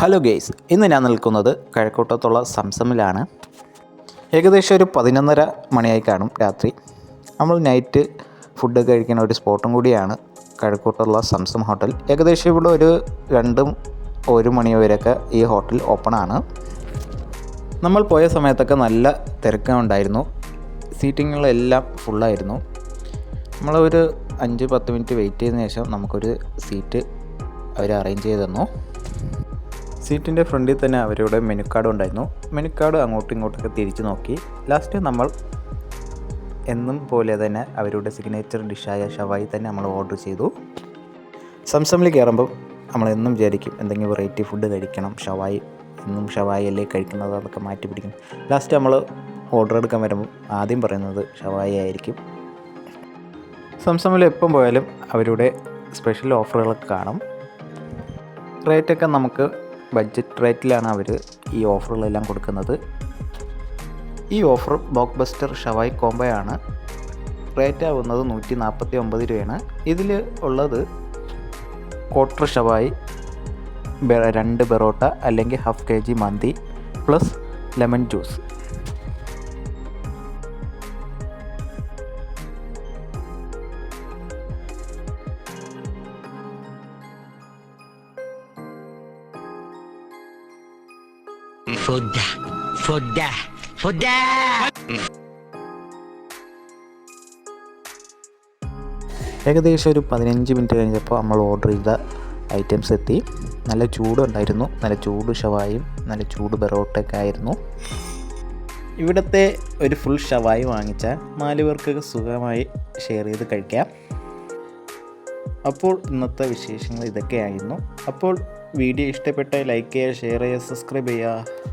Hello guys ഇന്ന് ഞാൻ നിൽക്കുന്നത് കഴക്കൂട്ടത്തുള്ള സംസമിലാണ്. ഏകദേശം ഒരു പതിനൊന്നര മണിയായി കാണും രാത്രി. നമ്മൾ നൈറ്റ് ഫുഡ് കഴിക്കുന്ന ഒരു സ്പോട്ടും കൂടിയാണ് കഴക്കൂട്ടുള്ള സംസം ഹോട്ടൽ ഏകദേശം ഇവിടെ ഒരു രണ്ടും ഒരു മണി വരെയൊക്കെ ഈ ഹോട്ടൽ ഓപ്പണാണ് നമ്മൾ പോയ സമയത്തൊക്കെ നല്ല തിരക്കുണ്ടായിരുന്നു സീറ്റിങ്ങുകളെല്ലാം ഫുള്ളായിരുന്നു നമ്മളൊരു അഞ്ച് പത്ത് മിനിറ്റ് വെയിറ്റ് ചെയ്തതിന് ശേഷം നമുക്കൊരു സീറ്റ് അവർ അറേഞ്ച് ചെയ്തു തന്നു. സീറ്റിന്റെ ഫ്രണ്ടിൽ തന്നെ അവരുടെ മെനു കാർഡ് ഉണ്ടായിരുന്നു. മെനു കാർഡ് അങ്ങോട്ടും ഇങ്ങോട്ടൊക്കെ തിരിച്ചു നോക്കി. ലാസ്റ്റ് നമ്മൾ എന്നും പോലെ തന്നെ അവരുടെ സിഗ്നേച്ചർ ഡിഷായ ഷവായി തന്നെ നമ്മൾ ഓർഡർ ചെയ്തു. സംസമിൽ കയറുമ്പം നമ്മൾ എന്നും വിചാരിക്കും എന്തെങ്കിലും വെറൈറ്റി ഫുഡ് കഴിക്കണം. ഷവായി എന്നും ഷവായി അല്ലേ കഴിക്കുന്നത് അതൊക്കെ മാറ്റി പിടിക്കും. ലാസ്റ്റ് നമ്മൾ ഓർഡർ എടുക്കാൻ വരുമ്പോൾ ആദ്യം പറയുന്നത് ഷവായി ആയിരിക്കും. സംസമിൽ എപ്പം പോയാലും അവരുടെ സ്പെഷ്യൽ ഓഫറുകളൊക്കെ കാണും. റേറ്റൊക്കെ നമുക്ക് ബഡ്ജറ്റ് റേറ്റിലാണ് അവർ ഈ ഓഫറുകളെല്ലാം കൊടുക്കുന്നത്. ഈ ഓഫർ ബോക്ക് ബസ്റ്റർ ഷവായി ആണ് റേറ്റ് ആവുന്നത് നൂറ്റി നാൽപ്പത്തി ഒമ്പത് രൂപയാണ്. ഇതിൽ ഉള്ളത് ക്വാർട്ടർ ഷവായി രണ്ട് ബെറോട്ട അല്ലെങ്കിൽ ഹാഫ് കെ ജി മന്തി plus lemon juice Food. Foda. Foda. ഏകദേശം ഒരു പതിനഞ്ച് മിനിറ്റ് കഴിഞ്ഞപ്പോൾ നമ്മൾ ഓർഡർ ചെയ്ത ഐറ്റംസ് എത്തി നല്ല ചൂടുണ്ടായിരുന്നു നല്ല ചൂട് ഷവായും നല്ല ചൂട് ബെറോട്ടയൊക്കെ ആയിരുന്നു ഇവിടുത്തെ ഒരു ഫുൾ ഷവായി വാങ്ങിച്ചാൽ നാല് പേർക്കൊക്കെ സുഖമായി ഷെയർ ചെയ്ത് കഴിക്കാം അപ്പോൾ ഇന്നത്തെ വിശേഷങ്ങൾ ഇതൊക്കെയായിരുന്നു. അപ്പോൾ വീഡിയോ ഇഷ്ടപ്പെട്ട ലൈക്ക് ചെയ്യുക ഷെയർ ചെയ്യുക സബ്സ്ക്രൈബ് ചെയ്യുക.